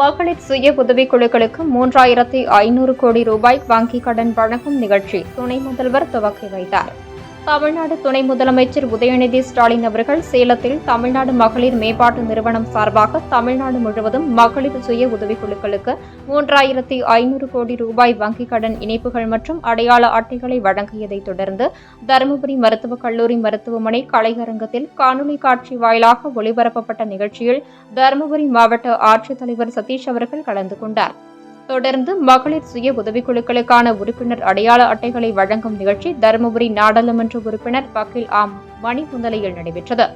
மகளிர் சுய உதவிக் குழுக்களுக்கு மூன்றாயிரத்தி ஐநூறு கோடி ரூபாய் வங்கிக் கடன் வழங்கும் நிகழ்ச்சி துணை முதல்வர் துவக்கி வைத்தார். தமிழ்நாடு துணை முதலமைச்சர் உதயநிதி ஸ்டாலின் அவர்கள் சேலத்தில் தமிழ்நாடு மகளிர் மேம்பாட்டு நிறுவனம் சார்பாக தமிழ்நாடு முழுவதும் மகளிர் சுய உதவிக்குழுக்களுக்கு மூன்றாயிரத்தி ஐநூறு கோடி ரூபாய் வங்கிக் கடன் இணைப்புகள் மற்றும் அடையாள அட்டைகளை வழங்கியதைத் தொடர்ந்து தருமபுரி மருத்துவக் கல்லூரி மருத்துவமனை கலையரங்கத்தில் காணொலி காட்சி வாயிலாக ஒளிபரப்பப்பட்ட நிகழ்ச்சியில் தருமபுரி மாவட்ட ஆட்சித்தலைவர் சதீஷ் அவர்கள் கலந்து கொண்டார். தொடர்ந்து மகளிர் சுய உதவிக்குழுக்களுக்கான உறுப்பினர் அடையாள அட்டைகளை வழங்கும் நிகழ்ச்சி தருமபுரி நாடாளுமன்ற உறுப்பினர் வக்கீல் ஆம் மணி முன்னிலையில் நடைபெற்றது.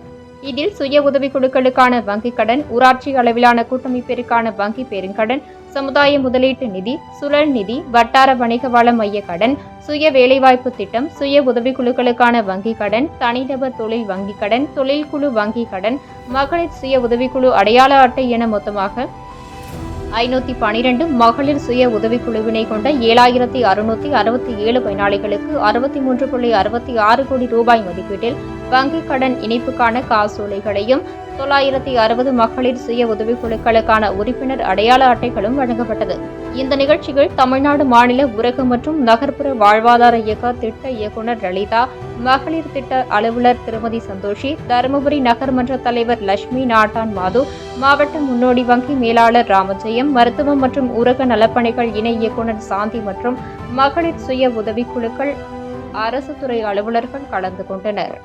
இதில் சுய உதவிக்குழுக்களுக்கான வங்கிக் கடன் ஊராட்சி அளவிலான கூட்டமைப்பிற்கான வங்கி பெருங்கடன் சமுதாய முதலீட்டு நிதி சுழல் நிதி வட்டார வணிக வள மைய கடன் சுய வேலைவாய்ப்பு திட்டம் சுய உதவிக்குழுக்களுக்கான வங்கிக் கடன் தனிநபர் தொழில் வங்கிக் கடன் தொழில்குழு வங்கிக் கடன் மகளிர் சுய உதவிக்குழு அடையாள அட்டை என மொத்தமாக ஐநூத்தி பனிரெண்டு மகளிர் சுய உதவிக்குழுவினை கொண்ட ஏழாயிரத்தி அறுநூத்தி அறுபத்தி ஏழு பயனாளிகளுக்கு அறுபத்தி மூன்று புள்ளி அறுபத்தி ஆறு கோடி ரூபாய் மதிப்பீட்டில் வங்கிக் கடன் இணைப்புக்கான காசோலைகளையும் தொள்ளாயிரத்தி அறுபது மகளிர் சுய உதவிக்குழுக்களுக்கான உறுப்பினர் அடையாள அட்டைகளும் வழங்கப்பட்டது. இந்த நிகழ்ச்சிகள் தமிழ்நாடு மாநில உரக மற்றும் நகர்ப்புற வாழ்வாதார இயக்க திட்ட இயக்குநர் லலிதா மகளிர் திட்ட அலுவலர் திருமதி சந்தோஷி தருமபுரி நகர்மன்ற தலைவர் லட்சுமி நாட்டான் மாது மாவட்ட முன்னோடி வங்கி மேலாளர் ராமஜெயம் மருத்துவம் மற்றும் ஊரக நலப்பணிகள் இணை இயக்குநர் சாந்தி மற்றும் மகளிர் சுய உதவிக்குழுக்கள் அரசு துறை அலுவலர்கள் கலந்து கொண்டனர்.